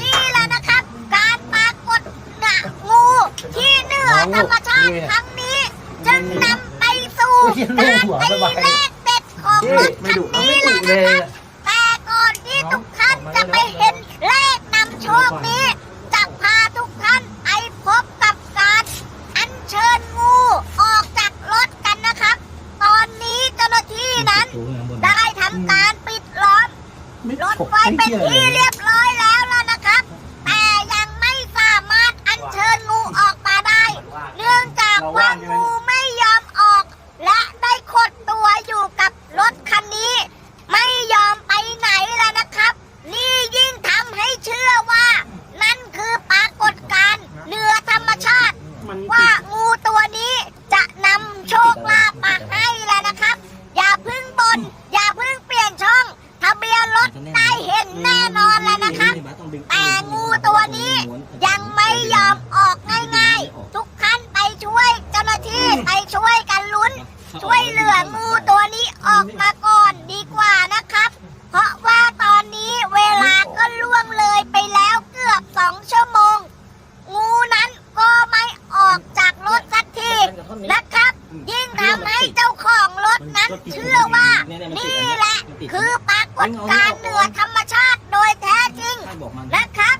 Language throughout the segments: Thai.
นี่แหละนะครับ การปรากฏหนะงูที่เหนือธรรมชาติครั้งนี้ จึงนำไปสู่การตีเลขเด็ดของรถคันนี้แหละนะครับแต่ก่อนที่ทุกท่านจะไปเห็นเลขนำโชคนี้จะพาทุกท่านไปพบกับการอัญเชิญงูออกจากรถกันนะครับ ตอนนี้เจ้าหน้าที่นั้น ได้ทำการปิดล้อมรถไฟเป็นที่เรียบร้อยแล้วล่ะนะครับ แต่ยังไม่สามารถอัญเชิญงูออกมาได้ เนื่องจากว่างูไม่ยอมออก และได้ขดตัวอยู่กับรถคันนี้ ไม่ยอมไปไหนแล้วนะครับ นี่ยิ่งทำให้เชื่อว่า นั่นคือปรากฏการณ์เหนือธรรมชาติ มันว่างูตัวนี้จะนำโชคลาภมาให้แล้วนะครับ อย่าเพึ่งบน อย่าเพึ่งเปลี่ยนช่อง ทะเบียนรถได้เห็นแน่นอนแล้วนะครับ แต่งูตัวนี้ยังไม่ยอมออกง่ายๆ ทุกท่านไปช่วยเจ้าหน้าที่ไปช่วยกันลุ้น ช่วยเหลืองูตัวนี้ออกมาก่อนดีกว่านะครับ เพราะว่าตอนนี้เวลาก็ล่วงเลยไปแล้วเกือบสองชั่วโมง งูนั้นก็ไม่ออกจากรถสักทีนะครับ ยิ่งทำให้เจ้าของรถนั้นเชื่อว่า นี่แหละ คือปรากฏการณ์เหนือธรรมชาติโดยแท้จริง นะครับ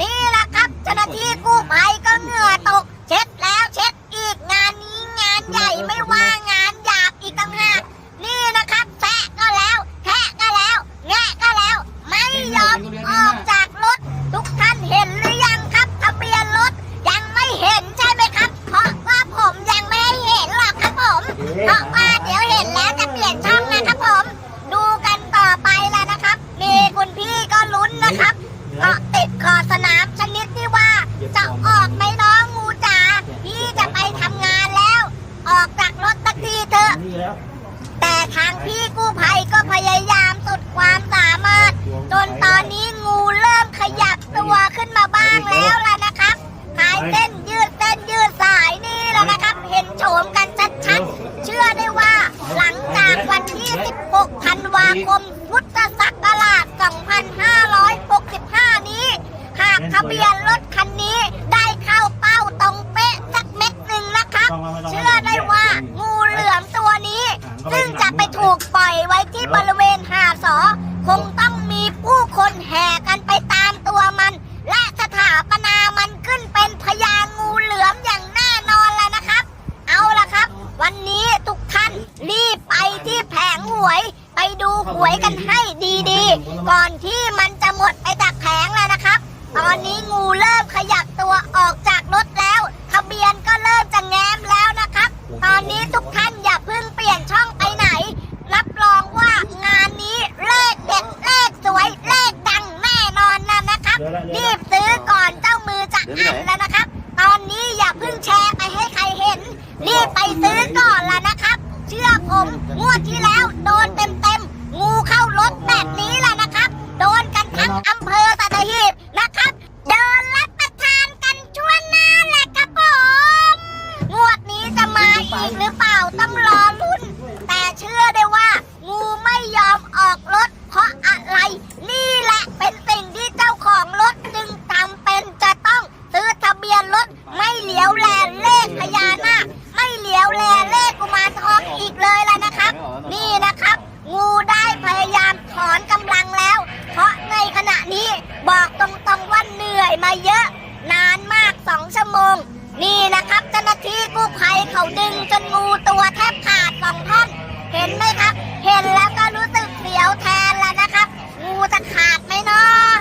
นี่แหละครับเจ้าหน้าที่กู้ภัยก็เหงื่อตก เช็ดแล้วเช็ดอีกงานนี้งานใหญ่ไม่ว่างานหยาบอีกต่างหากนี่นะครับแทะก็แล้วแทะก็แล้ว แงะก็แล้ว อมออกจากรถ ทุกท่านเห็นหรือยังครับ ทะเบียนรถยังไม่เห็นใช่ไหมครับ เพราะว่าผมยังไม่ให้เห็นหรอกครับผม เพราะว่าเดี๋ยวเห็นแล้วจะเปลี่ยนช่องนะครับผม ดูกันต่อไปแล้วนะครับ มีคุณพี่ก็ลุ้นนะครับเกาะติดขอบสนามชนิดที่ว่า จะออกไหมน้องงูจ๋าพี่จะไปทำงานแล้ว ออกจากรถสักทีเถอะ แต่ทางพี่กู้ภัยก็พยายามสุดความ จนตอนนี้งูเริ่มขยับตัวขึ้นมาบ้างแล้วล่ะนะครับหายเส้นยืดเส้นยืดสายนี่แล้วนะครับ เห็นโฉมกันชัดๆ เชื่อได้ว่าหลังจากวันที่ 16 ธันวาคม พุทธศักราช 2565 นี้ หากทะเบียนรถคันนี้ได้เข้าเป้าตรงเป๊ะสักเม็ดหนึ่งนะครับ เชื่อได้ว่างูเหลือมตัวนี้ ซึ่งจะไปถูกปล่อยไว้ที่บริเวณหาดสอ คงต้องมีผู้คนแห่กันไปตามตัวมัน และสถาปนามันขึ้นเป็นพญางูเหลือมอย่างแน่นอนแล้วนะครับ เอาละครับ วันนี้ทุกท่านรีบไปที่แผงหวย ไปดูหวยกันให้ดีๆ ก่อนที่มันจะหมดไปจากแผงแล้วนะครับ ตอนนี้งูเริ่มขยับตัวออกจากรถแล้ว ทะเบียนก็เริ่มจะแง้มแล้วนะครับ ตอนนี้ทุกท่านอย่าเพิ่งเปลี่ยนช่องไปไหน รับรองว่างานนี้เลขเด็ดเลขสวยเลขดังแน่นอนนะนะครับ รีบซื้อก่อนเจ้ามือจะอัดแล้วนะครับ ตอนนี้อย่าเพิ่งแชร์ไปให้ใครเห็น รีบไปซื้อก่อนละนะครับ เชื่อผมงวดที่แล้วโดนเต็มเต็มๆงูเข้ารถแบบนี้แหละนะครับ โดนกันทั้งอำเภอสัตหีบนะครับ เดินรับประทานกันชั่วหน้าแหละครับผม งวดนี้จะมาอีกหรือเปล่าต้องรอลุ้น แต่เชื่อได้ว่า งูไม่ยอมออกรถ เพราะอะไร นี่แหละเป็นสิ่งที่เจ้าของรถจึงจำเป็นจะต้องซื้อทะเบียนรถ ไม่เหลียวแลเลขพญานาคไม่เหลียวแลเลขกุมารทองอีกเลยล่ะนะครับ นี่นะครับ งูได้พยายามถอนกำลังแล้ว เพราะในขณะนี้ บอกตรงๆว่าเหนื่อยมาเยอะ นานมากสองชั่วโมง นี่นะครับเจ้าหน้าที่กู้ภัยเขาดึงจนงูตัวแทบขาดสองท่อน เห็นไหมครับ เห็นแล้วก็รู้สึกเสียวแทนแล้วนะครับ งูจะขาดไหมเนาะ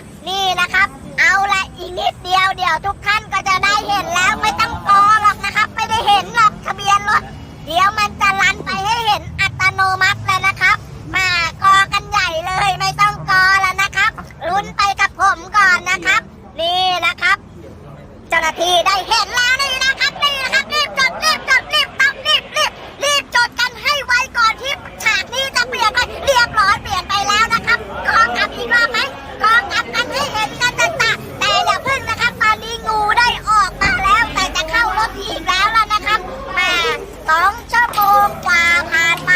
าหน้าที่ได้เห็นแล้วนี่นะครับนี่นะครับรีบจดรีบจดรีบต้อรีบรีบรีบจดกันให้ไวก่อนที่ฉากนี้จะเปลี่ยนไปเรียบร้อยเปลี่ยนไปแล้วนะครับกองทัพอีกรอบไหมกองทัพกันให้เห็นกันจะตาแต่อย่าเพิ่งนะครับตอนนี้งูได้ออกมาแล้วแต่จะเข้ารถอีกแล้วล่ะนะครับมาสองชั่วโมงกว่าผ่านไป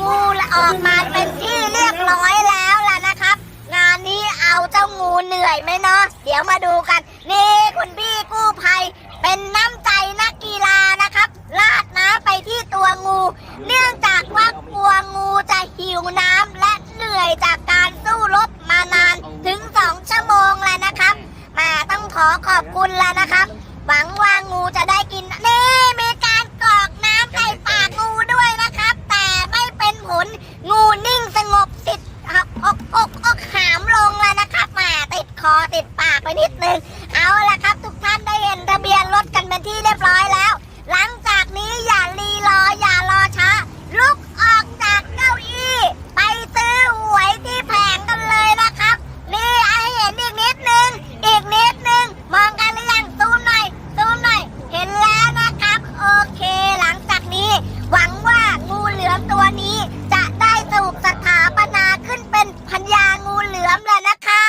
งูออกมาเป็นที่เรียบร้อยแล้วล่ะนะครับ งานนี้เอาเจ้างูเหนื่อยไหมเนาะเดี๋ยวมาดูกัน นี่คุณพี่กู้ภัย เป็นน้ำใจนักกีฬานะครับ ลาดน้ำไปที่ตัวงู เนื่องจากว่ากลัวงูจะหิวน้ำและเหนื่อยจากการสู้รบมานานถึงสองชั่วโมงแล้วนะครับมาต้องขอขอบคุณแล้วนะครับ หวังว่างูจะได้กิน นี่มีการกรอกน้ำใส่ปากงูด้วยนะครับ แต่ไม่เป็นผลงูนิ่งสงบสิทธิ์อกอกอกหามลงแล้วนะครับมาติดคอติดปากไปนิดนึง เอาละครับ ทุกท่านได้เห็นทะเบียนรถกันเป็นที่เรียบร้อยแล้ว หลังจากนี้อย่ารีรออย่ารอช้า ลุกออกจากเก้าอี้ ไปซื้อหวยที่แผงกันเลยนะครับ นี่ไอเห็นอีกนิดนึง อีกนิดนึง มองกันหรือยังซูมหน่อยซูมหน่อย เห็นแล้วนะครับ โอเค หลังจากนี้ หวังว่างูเหลือมตัวนี้ จะได้ถูกสถาปนาขึ้นเป็นพญางูเหลือมแล้วนะครั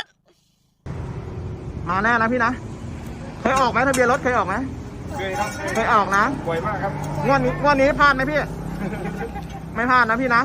บ มาแน่นะพี่นะ เคยออกไหมทะเบียนรถเคยออกไหมเคยครับเคยออกนะบ่อยมากครับงวดนี้งวดนี้พลาดไหมพี่ ไม่พลาดนะพี่นะ